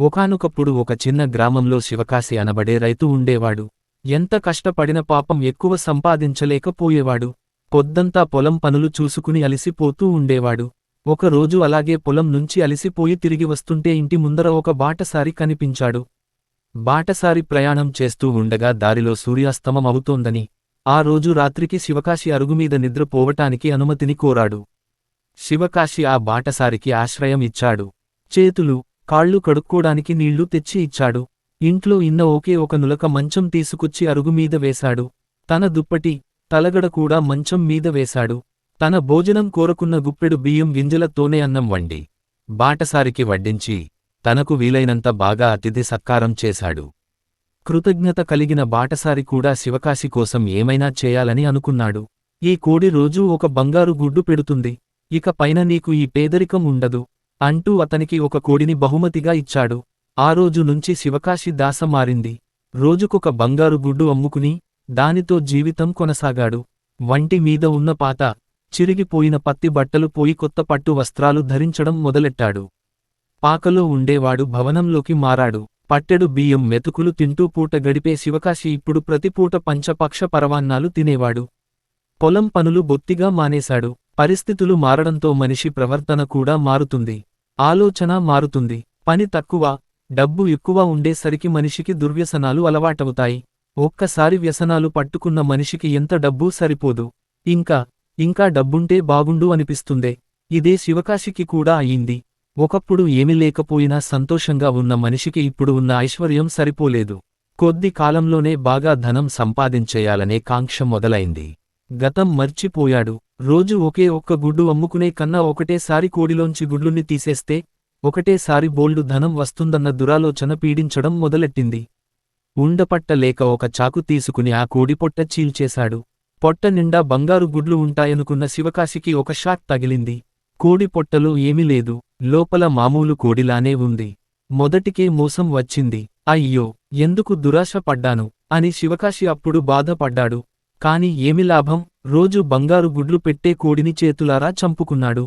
ఒకనొకప్పుడు ఒక చిన్న గ్రామంలో శివకాశి అనబడే రైతు ఉండేవాడు. ఎంత కష్టపడిన పాపం ఎక్కువ సంపాదించలేకపోయేవాడు. పొద్దంతా పొలం పనులు చూసుకుని అలిసిపోతూ ఉండేవాడు. ఒకరోజు అలాగే పొలం నుంచి అలిసిపోయి తిరిగి వస్తుంటే ఇంటి ముందర ఒక బాటసారి కనిపించాడు. బాటసారి ప్రయాణం చేస్తూ ఉండగా దారిలో సూర్యాస్తమం అవుతోందని ఆ రోజు రాత్రికి శివకాశి అరుగుమీద నిద్రపోవటానికి అనుమతిని కోరాడు. శివకాశి ఆ బాటసారికి ఆశ్రయం ఇచ్చాడు. చేతులు కాళ్ళు కడుక్కోడానికి నీళ్ళు తెచ్చి ఇచ్చాడు. ఇంట్లో ఇన్న ఒకే ఒక నులక మంచం తీసుకొచ్చి అరుగుమీద వేశాడు. తన దుప్పటి తలగడ కూడా మంచం మీద వేశాడు. తన భోజనం కోరకున్న గుప్పెడు బియ్యం గింజలతోనే అన్నం వండి బాటసారికి వడ్డించి తనకు వీలైనంత బాగా అతిథి సత్కారం చేశాడు. కృతజ్ఞత కలిగిన బాటసారి కూడా శివకాశి కోసం ఏమైనా చేయాలని అనుకున్నాడు. ఈ కోడి రోజూ ఒక బంగారు గుడ్డు పెడుతుంది. ఇక పైన నీకు ఈ పేదరికం ఉండదు. అంటూ అతనికి ఒక కోడిని బహుమతిగా ఇచ్చాడు. ఆ రోజు నుంచి శివకాశి దాస మారింది. రోజుకొక బంగారు గుడ్డు అమ్ముకుని దానితో జీవితం కొనసాగాడు. వంటి మీద ఉన్న పాత చిరిగిపోయిన పత్తి బట్టలు పోయి కొత్త పట్టు వస్త్రాలు ధరించడం మొదలెట్టాడు. పాకలో ఉండేవాడు భవనంలోకి మారాడు. పట్టెడు బియ్యం మెతుకులు తింటూ పూట గడిపే శివకాశి ఇప్పుడు ప్రతిపూట పంచపక్ష పరవాన్నాలు తినేవాడు. పొలం పనులు బొత్తిగా మానేశాడు. పరిస్థితులు మారడంతో మనిషి ప్రవర్తన కూడా మారుతుంది. ఆలోచన మారుతుంది. పని తక్కువ డబ్బు ఎక్కువ ఉండేసరికి మనిషికి దుర్వ్యసనాలు అలవాటవుతాయి. ఒక్కసారి వ్యసనాలు పట్టుకున్న మనిషికి ఎంత డబ్బూ సరిపోదు. ఇంకా ఇంకా డబ్బుంటే బాగుండు అనిపిస్తుందే. ఇదే శివకాశికి కూడా అయింది. ఒకప్పుడు ఏమీ లేకపోయినా సంతోషంగా ఉన్న మనిషికి ఇప్పుడు ఉన్న ఐశ్వర్యం సరిపోలేదు. కొద్ది కాలంలోనే బాగా ధనం సంపాదించేయాలనే కాంక్ష మొదలైంది. గతం మర్చిపోయాడు. రోజు ఒకే ఒక్క గుడ్డు అమ్ముకునే కన్నా ఒకటేసారి కోడిలోంచి గుడ్లుని తీసేస్తే ఒకటేసారి బోల్డు ధనం వస్తుందన్న దురాలోచన పీడించడం మొదలెట్టింది. ఉండపట్ట లేక ఒక చాకు తీసుకుని ఆ కోడి పొట్ట చీల్చేశాడు. పొట్ట నిండా బంగారు గుడ్లు ఉంటాయనుకున్న శివకాశికి ఒక షాక్ తగిలింది. కోడి పొట్టలో ఏమీ లేదు లోపల మామూలు కోడిలానే ఉంది. మొదటికే మోసం వచ్చింది. అయ్యో ఎందుకు దురాశ పడ్డాను అని శివకాశి అప్పుడు బాధపడ్డాడు. కాని ఏమి లాభం? రోజు బంగారు గుడ్లు పెట్టే కోడిని చేతులారా చంపుకున్నాడు.